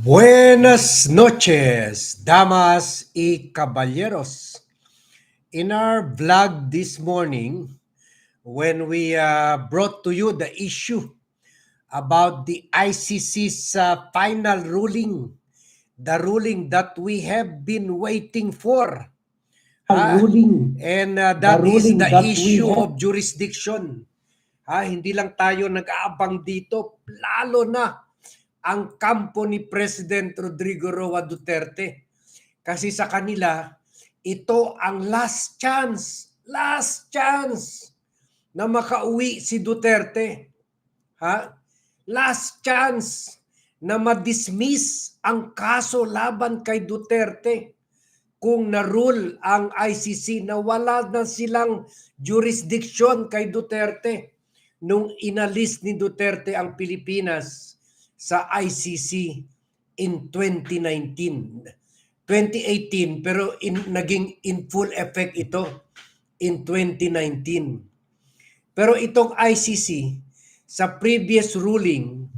Buenas noches, damas y caballeros. In our vlog this morning, when we uh, brought to you the issue about the ICC's uh, final ruling, the ruling that we have been waiting for, Ah, ruling. and uh, that The is ruling the that issue of jurisdiction. Ha, hindi lang tayo nag-aabang dito, lalo na ang kampo ni President Rodrigo Roa Duterte. Kasi sa kanila, ito ang last chance, last chance na makauwi si Duterte. Ha? Last chance na ma-dismiss ang kaso laban kay Duterte kung na-rule ang ICC na wala na silang jurisdiction kay Duterte nung inalis ni Duterte ang Pilipinas sa ICC in 2019. 2018 pero in, naging in full effect ito in 2019. Pero itong ICC sa previous ruling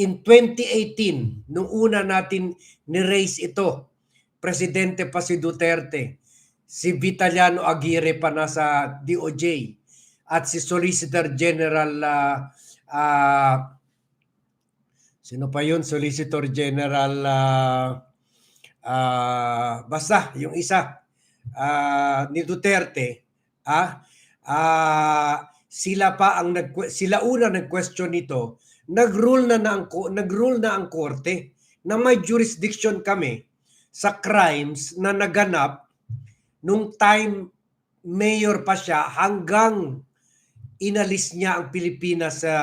in 2018 nung una natin ni-raise ito presidente pa si Duterte, si Vitaliano Aguirre pa nasa DOJ, at si Solicitor General ah, ah, sino pa yun? Solicitor General ah, ah, basta yung isa ah, ni Duterte ah, ah, sila pa ang nag sila una nag-question nito nag-rule na, na ang, nag-rule na ang korte na may jurisdiction kami sa crimes na naganap nung time mayor pa siya hanggang inalis niya ang Pilipinas sa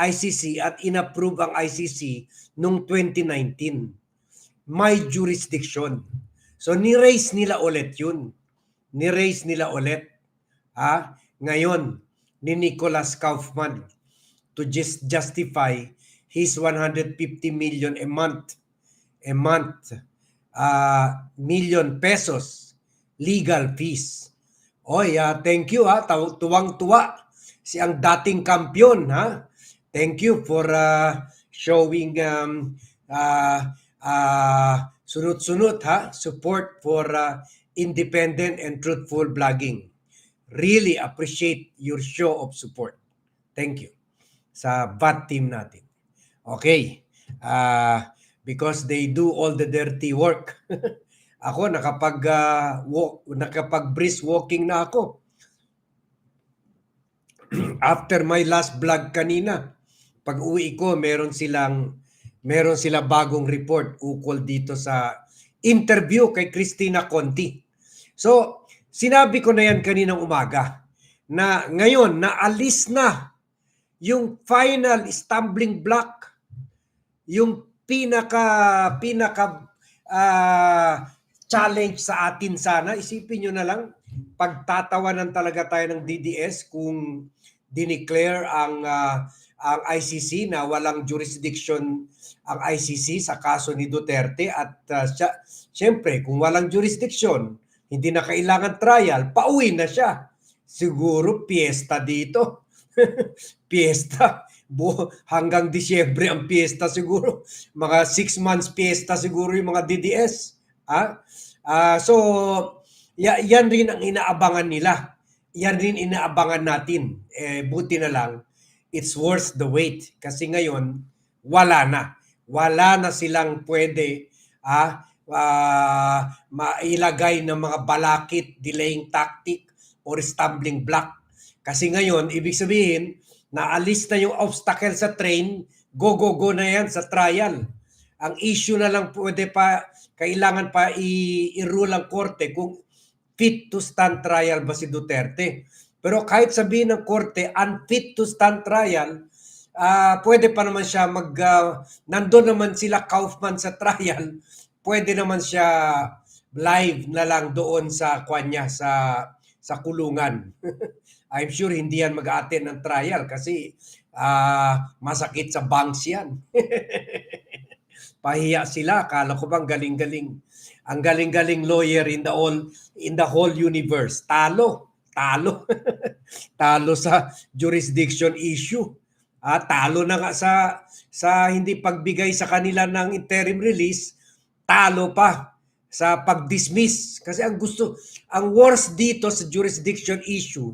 ICC at inapprove ang ICC nung 2019. May jurisdiction. So ni-raise nila ulit yun. Ni-raise nila ulit. Ha? Ngayon, ni Nicholas Kaufman to just justify his 150 million a month a month uh, million pesos legal fees. Oy, ah, thank you ha. Taw- Tuwang-tuwa si ang dating kampiyon ha. Thank you for uh, showing um, uh, uh, sunod-sunod ha support for uh, independent and truthful blogging. Really appreciate your show of support. Thank you sa VAT team natin. Okay. Ah, because they do all the dirty work. ako nakapag ah, walk, nakapag brisk walking na ako. After my last vlog kanina, pag uwi ko, meron silang meron sila bagong report ukol dito sa interview kay Christina Conti. So, sinabi ko na yan kaninang umaga na ngayon naalis na yung final stumbling block yung pinaka pinaka ah, challenge sa atin sana isipin nyo na lang pagtatawanan talaga tayo ng DDS kung dineclare ang ah, ang ICC na walang jurisdiction ang ICC sa kaso ni Duterte at ah, siya, syempre kung walang jurisdiction hindi na kailangan trial pauwi na siya siguro piyesta dito piyesta. Bu- hanggang Disyembre ang piyesta siguro. Mga six months piyesta siguro yung mga DDS. Ah, Ah, so, ya, yan rin ang inaabangan nila. Yan rin inaabangan natin. Eh, buti na lang, it's worth the wait. Kasi ngayon, wala na. Wala na silang pwede ah, ah, mailagay ng mga balakit, delaying tactic, or stumbling block. Kasi ngayon, ibig sabihin, naalis na yung obstacle sa train, go, go, go na yan sa trial. Ang issue na lang pwede pa, kailangan pa i-rule ang korte kung fit to stand trial ba si Duterte. Pero kahit sabihin ng korte, unfit to stand trial, ah pwede pa naman siya mag, ah, nandun naman sila Kaufman sa trial, pwede naman siya live na lang doon sa kwanya sa sa kulungan. I'm sure hindi yan mag-attend ng trial kasi ah, masakit sa banks yan. Pahiya sila, kala ko bang galing-galing. Ang galing-galing lawyer in the all in the whole universe. Talo, talo. talo sa jurisdiction issue. Ah, talo na nga sa sa hindi pagbigay sa kanila ng interim release, talo pa sa pag-dismiss. Kasi ang gusto, ang worst dito sa jurisdiction issue,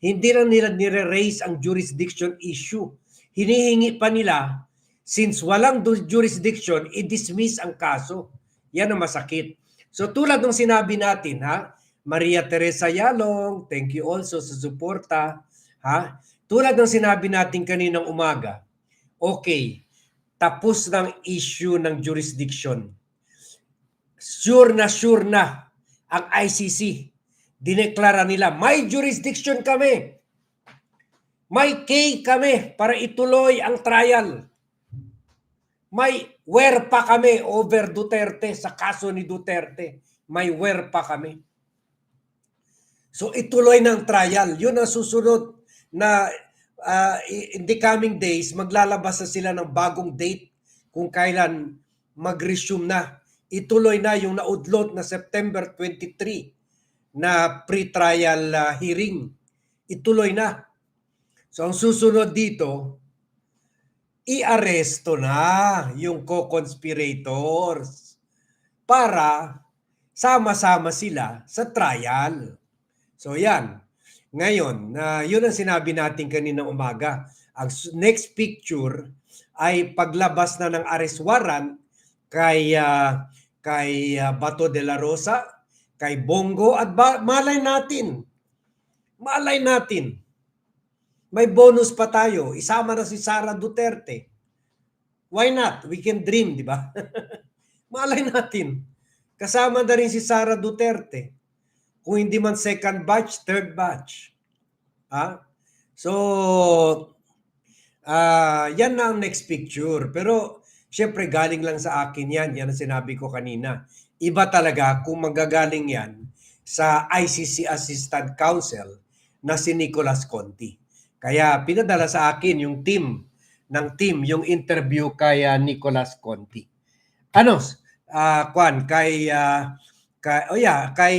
hindi lang nila nire-raise ang jurisdiction issue. Hinihingi pa nila, since walang jurisdiction, i-dismiss ang kaso. Yan ang masakit. So tulad ng sinabi natin, ha, Maria Teresa Yalong, thank you also sa suporta. Ha? Tulad ng sinabi natin kaninang umaga, okay, tapos ng issue ng jurisdiction. Sure na sure na ang ICC. Dineklara nila, may jurisdiction kami. May K kami para ituloy ang trial. May where pa kami over Duterte sa kaso ni Duterte. May where pa kami. So ituloy ng trial. Yun ang susunod na uh, in the coming days, maglalabas na sila ng bagong date kung kailan mag-resume na. Ituloy na yung naudlot na September 23 na pre-trial uh, hearing. Ituloy na. So ang susunod dito, i-aresto na yung co-conspirators para sama-sama sila sa trial. So yan. Ngayon, na yun ang sinabi natin kanina umaga. Ang next picture ay paglabas na ng arrest warrant kay ah, kay ah, Bato de la Rosa, kay Bongo at ba, malay natin. Malay natin. May bonus pa tayo. Isama na si Sara Duterte. Why not? We can dream, di ba? malay natin. Kasama na rin si Sara Duterte kung hindi man second batch, third batch. Ah? So, ah yan na ang next picture. Pero, syempre, galing lang sa akin yan. Yan ang sinabi ko kanina. Iba talaga kung magagaling yan sa ICC Assistant Counsel na si Nicolas Conti. Kaya pinadala sa akin yung team ng team, yung interview kay ah, Nicolas Conti. Ano, ah Kwan, kay, ah, kay, oh yeah, kay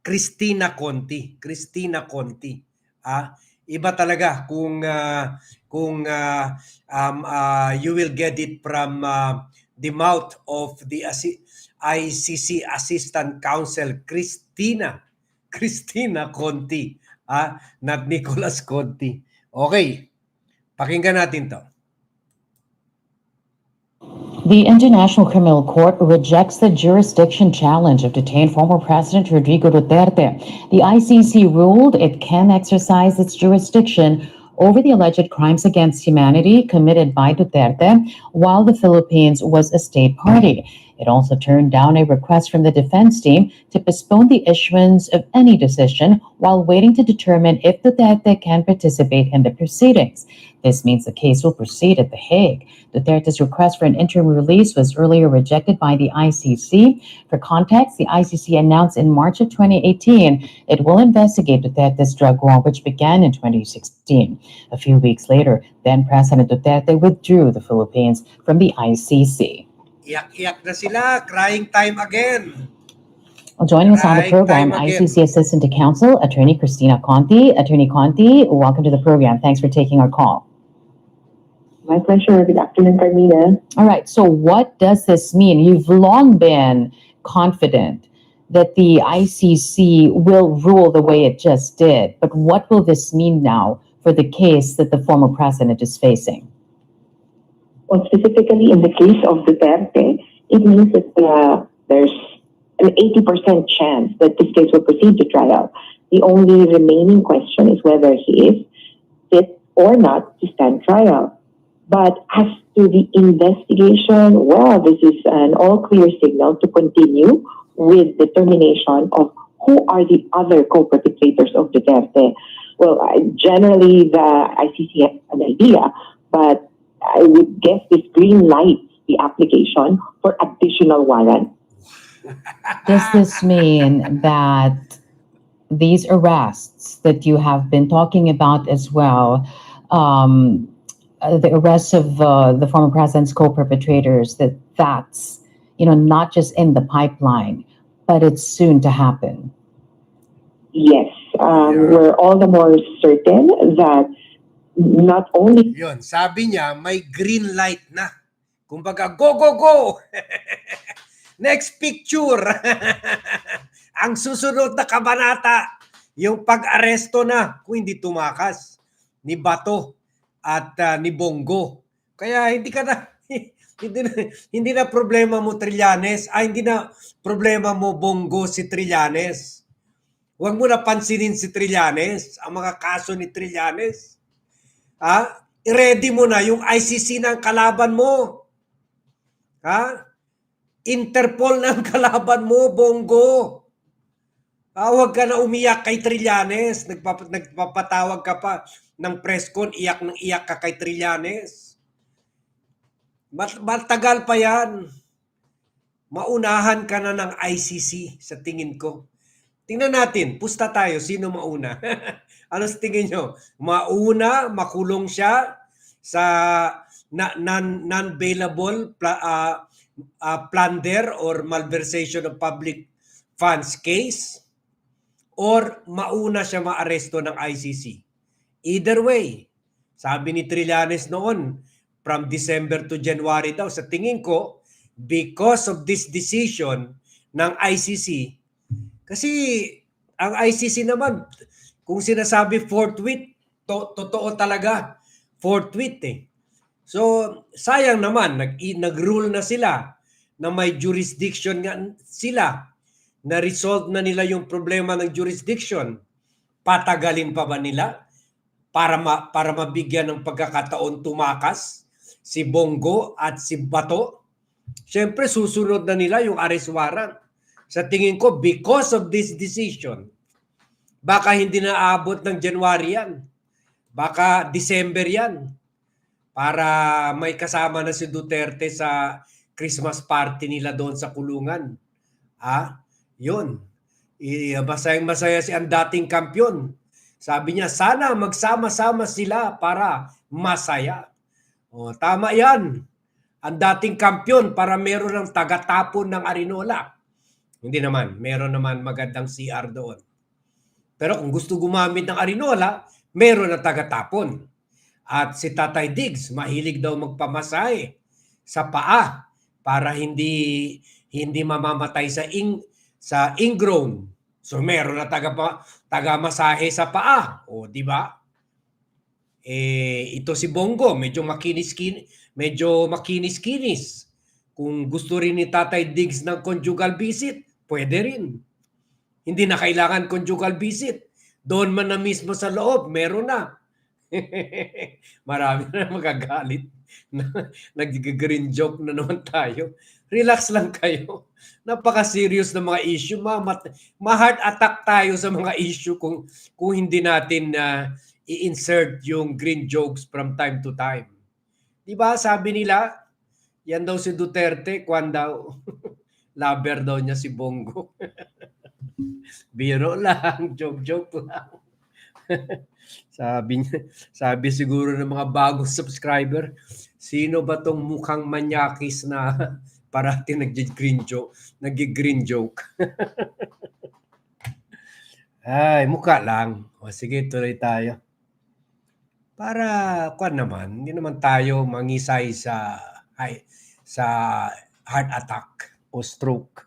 Christina Conti. Christina Conti. Ah, iba talaga kung ah, kung ah, um, ah, you will get it from ah, the mouth of the ICC Assistant Counsel Christina. Christina Conti. Ah not Nicolas Conti. Okay. Pakinggan natin to The International Criminal Court rejects the jurisdiction challenge of detained former President Rodrigo Duterte. The ICC ruled it can exercise its jurisdiction over the alleged crimes against humanity committed by Duterte while the Philippines was a state party. It also turned down a request from the defense team to postpone the issuance of any decision while waiting to determine if Duterte can participate in the proceedings. This means the case will proceed at The Hague. Duterte's request for an interim release was earlier rejected by the ICC. For context, the ICC announced in March of 2018 it will investigate Duterte's drug war, which began in 2016. A few weeks later, then President Duterte withdrew the Philippines from the ICC. Iyak-iyak na sila crying time again Well, joining us on the Right, program, time again. ICC Assistant to Counsel, Attorney Christina Conti. Attorney Conti, welcome to the program. Thanks for taking our call. My pleasure. Good afternoon, Carmina. All right. So, what does this mean? You've long been confident that the ICC will rule the way it just did. But what will this mean now for the case that the former president is facing? Well, specifically in the case of Duterte, it means that uh, there's an 80% chance that this case will proceed to trial. The only remaining question is whether he is fit or not to stand trial. But as to the investigation, well, this is an all clear signal to continue with determination of who are the other co-perpetrators of Duterte. Well, generally the ICC has an idea, but I would guess this green lights the application for additional warrant. Does this mean that these arrests that you have been talking about as well, um, uh, the arrests of uh, the former president's co-perpetrators, that that's you know not just in the pipeline, but it's soon to happen? Yes, um, Yeah. we're all the more certain that not only Yun, sabi niya, may green light na. Kumbaga, go, go, go! Next picture! Ang susunod na kabanata, yung pag-aresto na kung hindi tumakas ni Bato at ah, ni Bongo. Kaya hindi ka na hindi na, hindi na problema mo Trillanes, ay hindi na problema mo Bongo si Trillanes. Huwag mo na pansinin si Trillanes, ang mga kaso ni Trillanes. Ha? I-ready mo na yung ICC ng kalaban mo. Ha? Interpol ng kalaban mo, Bongo. Ah, huwag ka na umiyak kay Trillanes. Nagpap- nagpapatawag ka pa ng press con, iyak ng iyak ka kay Trillanes. Mat- matagal pa yan. Maunahan ka na ng ICC sa tingin ko. Tingnan natin, pusta tayo, sino mauna? ano sa tingin nyo? Mauna, makulong siya sa na, non, non-bailable pla- ah, ah, plunder or malversation of public funds case or mauna siya maaresto ng ICC. Either way, sabi ni Trillanes noon, from December to January daw, sa tingin ko, because of this decision ng ICC, kasi ang ICC naman, kung sinasabi forthwith, to, totoo talaga, forthwith eh. So, sayang naman, nag, nag-rule na sila na may jurisdiction nga sila na-resolve na nila yung problema ng jurisdiction. Patagalin pa ba nila para ma, para mabigyan ng pagkakataon tumakas si Bongo at si Bato? Siyempre susunod na nila yung arrest warrant. Sa tingin ko because of this decision, baka hindi na aabot ng January yan. Baka December yan. Para may kasama na si Duterte sa Christmas party nila doon sa kulungan. Ah, yun. I, masayang masaya si ang dating kampyon. Sabi niya, sana magsama-sama sila para masaya. O, tama yan. Ang dating kampyon para meron ng tagatapon ng Arinola. Hindi naman. Meron naman magandang CR doon. Pero kung gusto gumamit ng Arinola, meron na tagatapon. At si Tatay Diggs, mahilig daw magpamasahe sa paa para hindi hindi mamamatay sa ing sa ingrown. So meron na taga taga masahe sa paa, o di ba? Eh ito si Bongo, medyo makinis kin medyo makinis-kinis. Kung gusto rin ni Tatay Diggs ng conjugal visit, pwede rin. Hindi na kailangan conjugal visit. Doon man na mismo sa loob, meron na. Marami na magagalit. Nag-green joke na naman tayo. Relax lang kayo. Napaka-serious na mga issue. Ma, ma-heart attack tayo sa mga issue kung, kung hindi natin na i-insert yung green jokes from time to time. Di ba sabi nila, yan daw si Duterte, kwan daw, lover daw niya si Bongo. Biro lang, joke-joke lang. sabi niya, sabi siguro ng mga bagong subscriber, sino ba tong mukhang manyakis na parati nag-green joke, nag-green joke. Ay, mukha lang. O sige, tuloy tayo. Para kwan naman, hindi naman tayo mangisay sa ay, sa heart attack o stroke.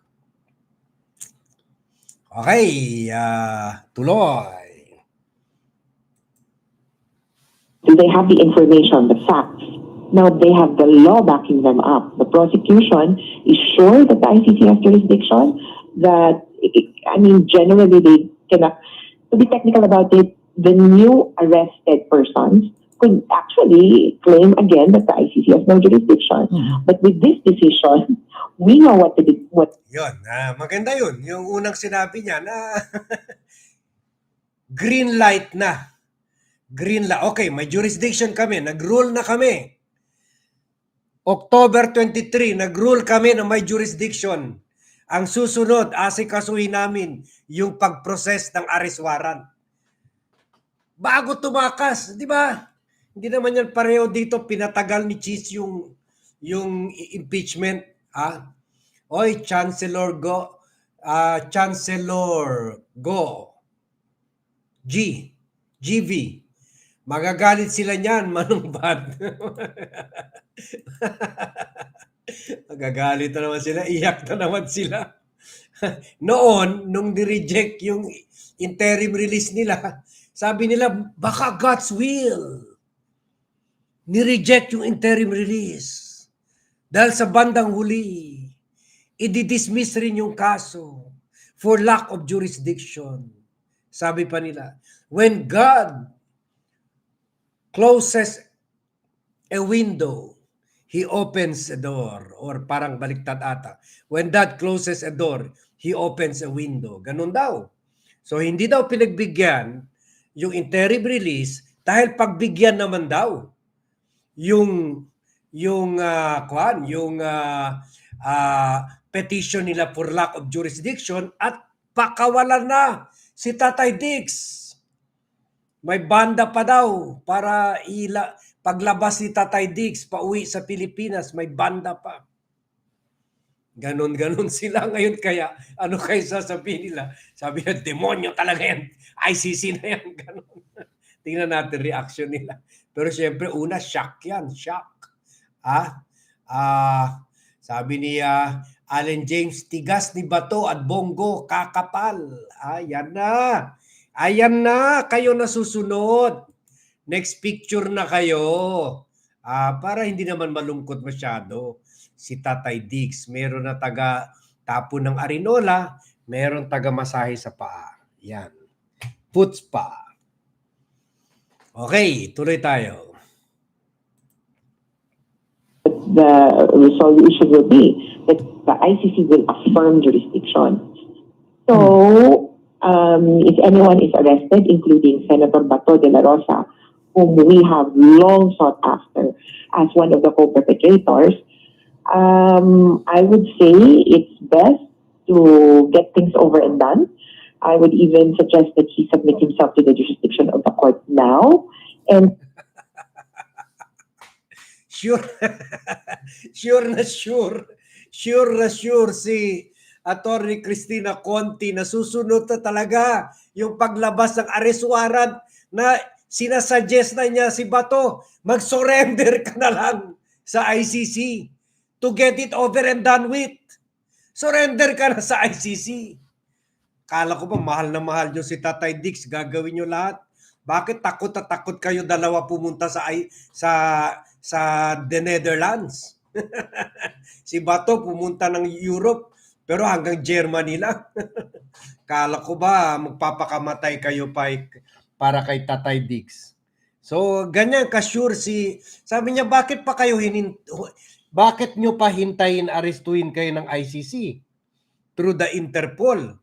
Okay, ah, tuloy. do they have the information, the facts? Now they have the law backing them up. The prosecution is sure that the ICC has jurisdiction. That I mean, generally they cannot. To be technical about it, the new arrested persons could actually claim again that the ICC has no jurisdiction. But with this decision, we know what to do. What Yun, ah, maganda yun. Yung unang sinabi niya na green light na. Green light. Okay, may jurisdiction kami. Nag-rule na kami. October 23, nag-rule kami na may jurisdiction. Ang susunod, asikasuhin namin yung pag-process ng warrant. Bago tumakas, di ba? Hindi naman yan pareho dito pinatagal ni Cheese yung yung impeachment, ah. Oy, Chancellor Go, ah, Chancellor Go, G, GV, Magagalit sila niyan, Manong Bad. Magagalit na naman sila, iyak na naman sila. Noon, nung ni-reject yung interim release nila, sabi nila, baka God's will. Ni-reject yung interim release. Dahil sa bandang huli, i-dismiss rin yung kaso for lack of jurisdiction. Sabi pa nila, when God closes a window, He opens a door. Or parang baliktad ata. When God closes a door, He opens a window. Ganun daw. So hindi daw pinagbigyan yung interim release dahil pagbigyan naman daw yung yung uh, kwan, yung ah, ah, petition nila for lack of jurisdiction at pakawalan na si Tatay Dix. May banda pa daw para ila paglabas ni Tatay Dix pauwi sa Pilipinas, may banda pa. Ganon-ganon sila ngayon kaya ano kayo sasabihin nila? Sabi na, demonyo talaga yan. ICC na yan. Ganon. Tingnan natin reaction nila. Pero syempre, una, shock yan. Shock. Ah, ah, sabi ni ah, Allen James, tigas ni Bato at Bongo, kakapal. Ayan na. Ayan na. Kayo na susunod. Next picture na kayo. Ah, para hindi naman malungkot masyado. Si Tatay Dix, meron na taga tapo ng Arinola, meron taga masahe sa paa. Yan. Puts pa. Okay, tuloy tayo. the resolution will be that the ICC will affirm jurisdiction. So, um, if anyone is arrested, including Senator Bato de la Rosa, whom we have long sought after as one of the co-perpetrators, um, I would say it's best to get things over and done. I would even suggest that he submit himself to the jurisdiction of the court now and Sure. sure na sure. Sure na sure si Attorney Cristina Conti na susunod na talaga yung paglabas ng arrest warrant na sinasuggest na niya si Bato, mag-surrender ka na lang sa ICC to get it over and done with. Surrender ka na sa ICC. Kala ko ba mahal na mahal nyo si Tatay Dix, gagawin nyo lahat. Bakit takot at takot kayo dalawa pumunta sa sa sa the Netherlands? si Bato pumunta ng Europe pero hanggang Germany lang. Kala ko ba magpapakamatay kayo pa para kay Tatay Dix? So ganyan ka-sure si sabi niya bakit pa kayo hinin bakit nyo pa hintayin arestuin kayo ng ICC through the Interpol?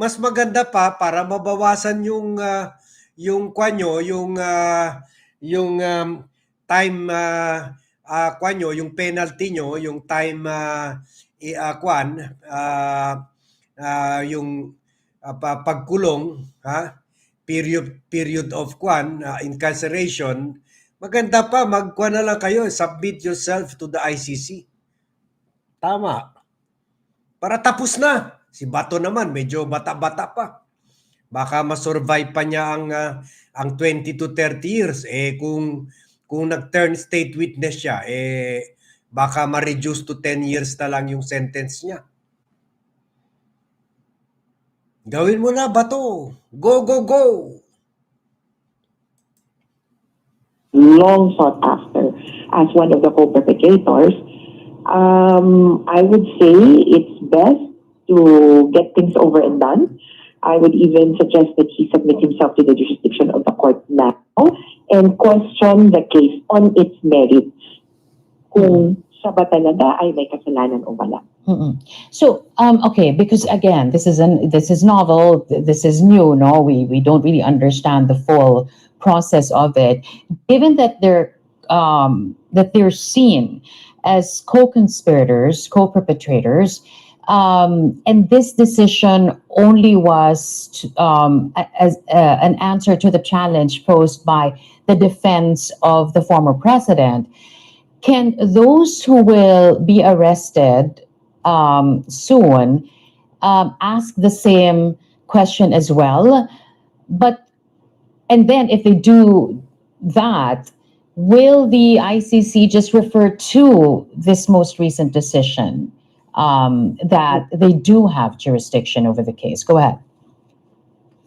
Mas maganda pa para mabawasan yung ah, yung kwanyo, yung ah, yung um, time uh, uh, kwanyo, yung penalty nyo, yung time uh, ah, kwan, ah, ah, yung ah, pa- pagkulong, ha? period period of kwan, ah, incarceration, maganda pa magkwan na lang kayo, submit yourself to the ICC. Tama. Para tapos na. Si Bato naman medyo bata-bata pa. Baka ma-survive pa niya ang ah, ang 20 to 30 years eh kung kung nag-turn state witness siya eh baka ma-reduce to 10 years na lang yung sentence niya. Gawin mo na Bato. Go go go. long sought after as one of the co-perpetrators, um, I would say it's best to get things over and done. I would even suggest that he submit himself to the jurisdiction of the court now and question the case on its merits. Kung siya ba talaga ay may kasalanan o wala. Mm-mm. So, um, okay, because again, this is an this is novel. th- This is new. No, we we don't really understand the full process of it. Given that they're um, that they're seen as co-conspirators, co-perpetrators, um, and this decision only was to, um, as uh, an answer to the challenge posed by the defense of the former president. Can those who will be arrested um, soon um, ask the same question as well. But And then if they do that, will the ICC just refer to this most recent decision um, that they do have jurisdiction over the case? Go ahead.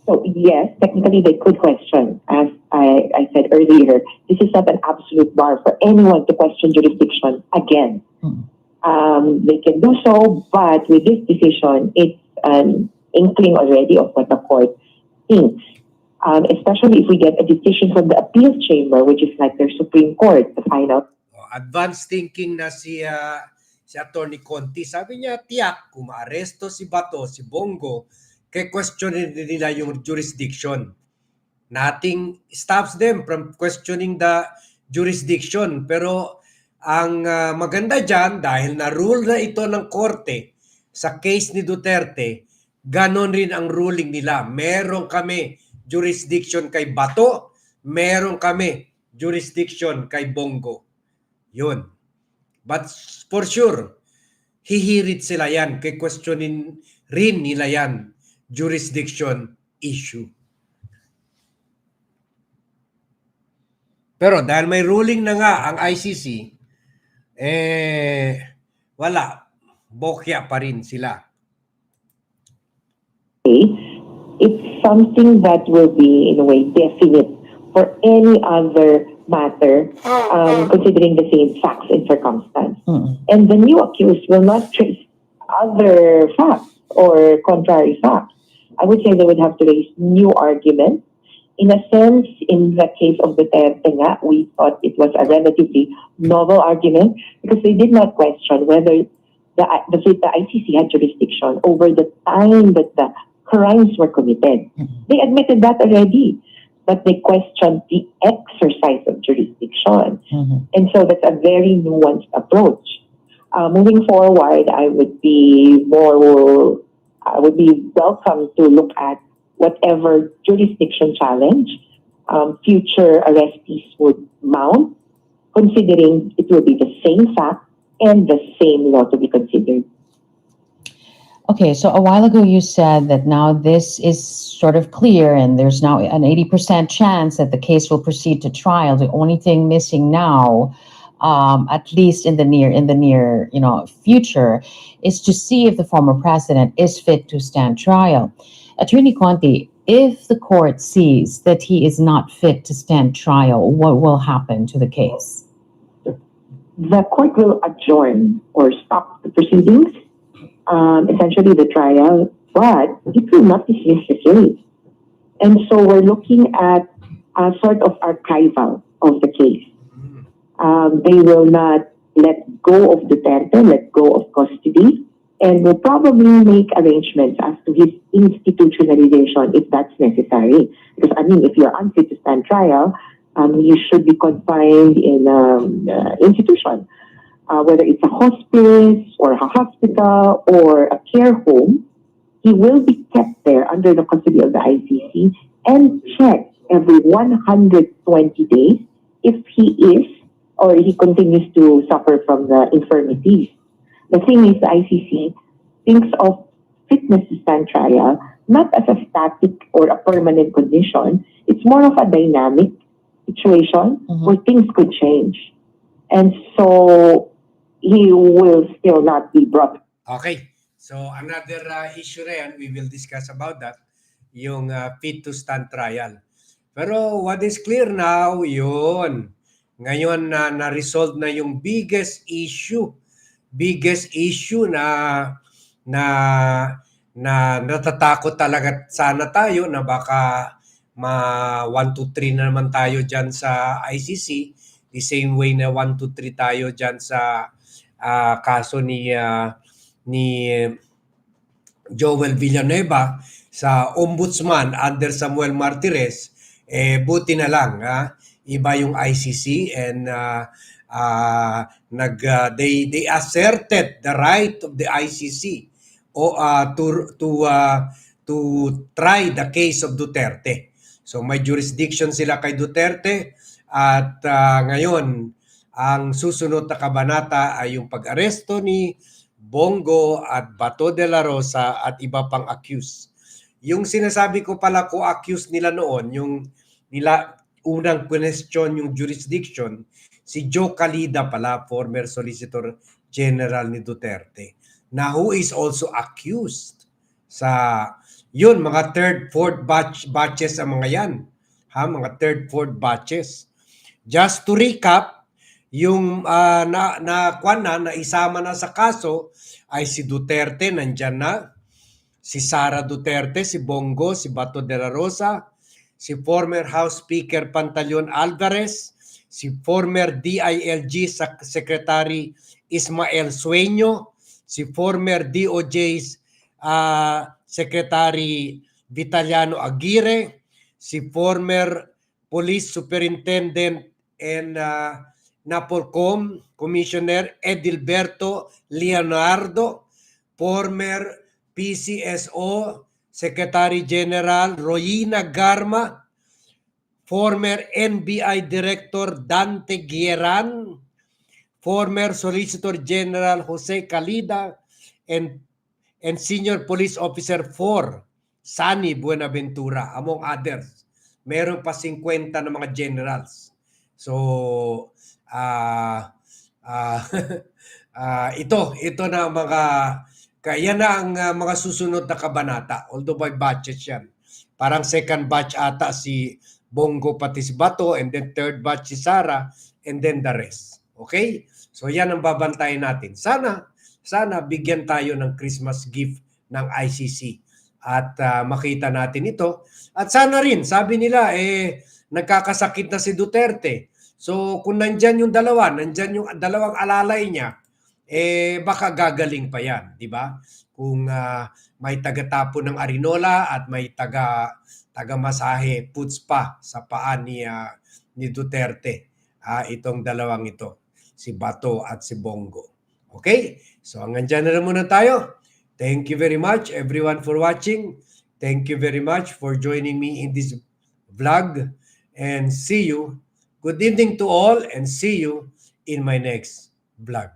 So yes, technically they could question, as I, I said earlier, this is not an absolute bar for anyone to question jurisdiction again. Hmm. Um, they can do so, but with this decision, it's an inkling already of what the court thinks. Um, especially if we get a decision from the appeals chamber, which is like their Supreme Court, the final Oh, advanced thinking na si ah, si Attorney Conti. Sabi niya, tiyak, kung maaresto si Bato, si Bongo, kay questionin nila yung jurisdiction. Nothing stops them from questioning the jurisdiction. Pero ang ah, maganda dyan, dahil na-rule na ito ng korte sa case ni Duterte, ganon rin ang ruling nila. Meron kami jurisdiction kay Bato, meron kami jurisdiction kay Bongo. Yun. But for sure, hihirit sila yan. Kay questionin rin nila yan. Jurisdiction issue. Pero dahil may ruling na nga ang ICC, eh, wala. Bokya pa rin sila. it's something that will be in a way definite for any other matter, um, considering the same facts and circumstance. Mm. And the new accused will not trace other facts or contrary facts. I would say they would have to raise new arguments. In a sense, in the case of Duterte nga, we thought it was a relatively novel argument because they did not question whether the, the, the ICC had jurisdiction over the time that the crimes were committed. They admitted that already, but they questioned the exercise of jurisdiction. Mhm. And so that's a very nuanced approach. Uh, moving forward, I would be more, I would be welcome to look at whatever jurisdiction challenge um, future arrestees would mount, considering it will be the same fact and the same law to be considered. Okay, so a while ago you said that now this is sort of clear and there's now an 80% chance that the case will proceed to trial. The only thing missing now, um, at least in the near in the near you know future, is to see if the former president is fit to stand trial. Attorney Conti, if the court sees that he is not fit to stand trial, what will happen to the case? the court will adjourn or stop the proceedings, um, essentially the trial, but it will not dismiss the case. And so we're looking at a sort of archival of the case. Um, they will not let go of the Duterte, let go of custody, and will probably make arrangements as to his institutionalization if that's necessary. Because, I mean, if you're unfit to stand trial, um, you should be confined in an uh, institution, uh, whether it's a hospice or a hospital or a care home. He will be kept there under the custody of the ICC and checked every 120 days if he is or he continues to suffer from the infirmities. The thing is, the ICC thinks of fitness to stand trial not as a static or a permanent condition. It's more of a dynamic situation Mhm. where things could change. And so he will still not be brought Okay. So another uh, issue na yan, we will discuss about that, yung uh, fit to stand trial. Pero what is clear now, yun. Ngayon na na-resolve na yung biggest issue. Biggest issue na na na natatakot talaga sana tayo na baka ma 1 2 3 na naman tayo diyan sa ICC the same way na 1 2 3 tayo diyan sa ah, kaso ni ah, ni Joel Villanueva sa ombudsman under Samuel Martires, eh buti na lang ha, iba yung ICC and uh, uh, nag uh, they they asserted the right of the ICC o uh, to to uh, to try the case of Duterte. So may jurisdiction sila kay Duterte at uh, ngayon ang susunod na kabanata ay yung pag-aresto ni Bongo at Bato de la Rosa at iba pang accused. Yung sinasabi ko pala ko accused nila noon, yung nila unang question yung jurisdiction, si Joe Calida pala, former Solicitor General ni Duterte, na who is also accused sa yun, mga third, fourth batch, batches ang mga yan. Ha, mga third, fourth batches. Just to recap, yung ah, na, na, kwan na, na isama na sa kaso ay si Duterte, nandyan na. Si Sara Duterte, si Bongo, si Bato de la Rosa, si former House Speaker Pantaleon Alvarez, si former DILG Sec- Secretary Ismael Sueño, si former DOJ's ah, Secretary Vitaliano Aguirre, si former Police Superintendent and ah, Napolcom Commissioner Edilberto Leonardo, former PCSO Secretary General Royina Garma, former NBI Director Dante Guieran, former Solicitor General Jose Calida, and, and Senior Police Officer 4, Sani Buenaventura, among others. Meron pa 50 na mga generals. So, ah ah ah, ito, ito na mga, kaya na ang ah, mga susunod na kabanata, although by batches yan. Parang second batch ata si Bongo pati si Bato, and then third batch si Sara, and then the rest. Okay? So yan ang babantayan natin. Sana, sana bigyan tayo ng Christmas gift ng ICC at ah, makita natin ito. At sana rin, sabi nila, eh, nagkakasakit na si Duterte. So kung nandyan yung dalawa, nandyan yung dalawang alalay niya, eh baka gagaling pa yan, di ba? Kung ah, may taga-tapo ng Arinola at may taga taga-masahe puts pa sa paa ni, ah, ni Duterte. Ah, itong dalawang ito, si Bato at si Bongo. Okay? So hanggang dyan na lang muna tayo. Thank you very much everyone for watching. Thank you very much for joining me in this vlog and see you. Good evening to all and see you in my next vlog.